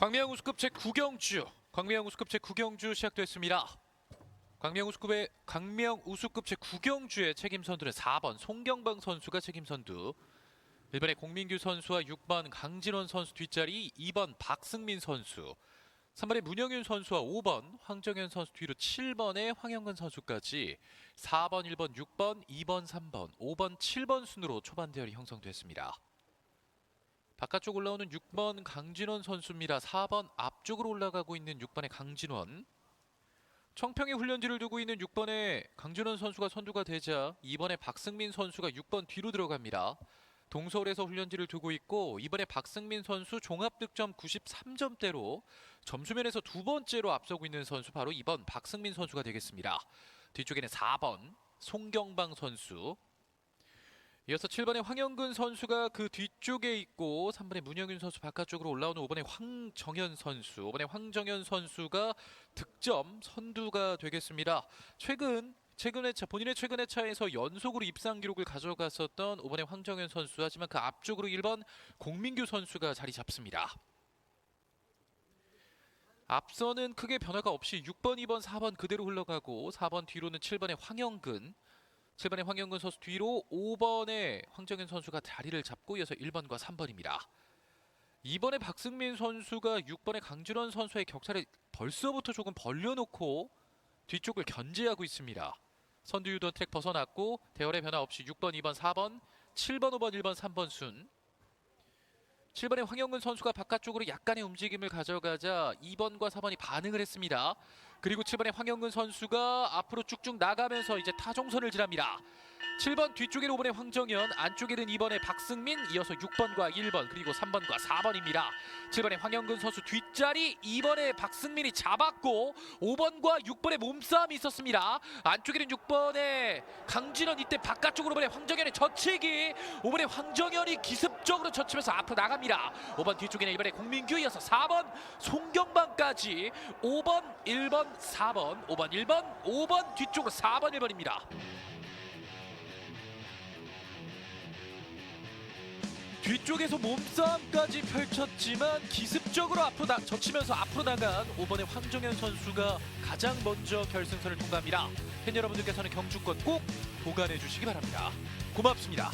광명 우수급 제9경주 광명 우수급 제9경주 시작됐습니다. 광명 우수급의 광명 우수급 제9경주의 책임 선두는 4번 송경방 선수가 책임 선두. 1번의 공민규 선수와 6번 강진원 선수 뒷자리 2번 박승민 선수 3번의 문영윤 선수와 5번 황정현 선수 뒤로 7번의 황영근 선수까지 4번, 1번, 6번, 2번, 3번, 5번, 7번 순으로 초반 대열이 형성됐습니다. 바깥쪽 올라오는 6번 강진원 선수입니다. 4번 앞쪽으로 올라가고 있는 6번의 강진원. 청평에 훈련지를 두고 있는 6번의 강진원 선수가 선두가 되자 2번의 박승민 선수가 6번 뒤로 들어갑니다. 동서울에서 훈련지를 두고 있고 이번에 박승민 선수 종합 득점 93점대로 점수면에서 두 번째로 앞서고 있는 선수 바로 2번 박승민 선수가 되겠습니다. 뒤쪽에는 4번 송경방 선수 이어서 7번의 황영근 선수가 그 뒤쪽에 있고 3번의 문영윤 선수 바깥쪽으로 올라오는 5번의 황정현 선수 5번의 황정현 선수가 득점 선두가 되겠습니다. 최근 최근에 차 본인의 최근의 차에서 연속으로 입상 기록을 가져갔었던 5번의 황정현 선수 하지만 그 앞쪽으로 1번 공민규 선수가 자리 잡습니다. 앞서는 크게 변화가 없이 6번, 2번, 4번 그대로 흘러가고 4번 뒤로는 7번의 황영근 7번의 황영근 선수 뒤로 5번의 황정현 선수가 자리를 잡고 이어서 1번과 3번입니다. 2번의 박승민 선수가 6번의 강준원 선수의 격차를 벌써부터 조금 벌려놓고 뒤쪽을 견제하고 있습니다. 선두 유도 트랙 벗어났고 대열의 변화 없이 6번, 2번, 4번, 7번, 5번, 1번, 3번 순 7번의 황영근 선수가 바깥쪽으로 약간의 움직임을 가져가자 2번과 4번이 반응을 했습니다. 그리고 7번의 황영근 선수가 앞으로 쭉쭉 나가면서 이제 타종선을 지납니다. 7번 뒤쪽에는 5번의 황정현, 안쪽에는 2번의 박승민, 이어서 6번과 1번 그리고 3번과 4번입니다. 7번의 황영근 선수 뒷자리 2번의 박승민이 잡았고 5번과 6번의 몸싸움이 있었습니다. 안쪽에는 6번의 강진원 이때 바깥쪽으로 5번의 황정현의 젖히기 5번의 황정현이 기습적으로 젖히면서 앞으로 나갑니다. 5번 뒤쪽에는 1번의 공민규 이어서 4번 송경방까지 5번 1번 4번 5번 1번 5번 뒤쪽으로 4번 1번입니다. 뒤쪽에서 몸싸움까지 펼쳤지만 기습적으로 앞으로 나, 젖히면서 앞으로 나간 5번의 황정현 선수가 가장 먼저 결승선을 통과합니다. 팬 여러분들께서는 경주권 꼭 보관해 주시기 바랍니다. 고맙습니다.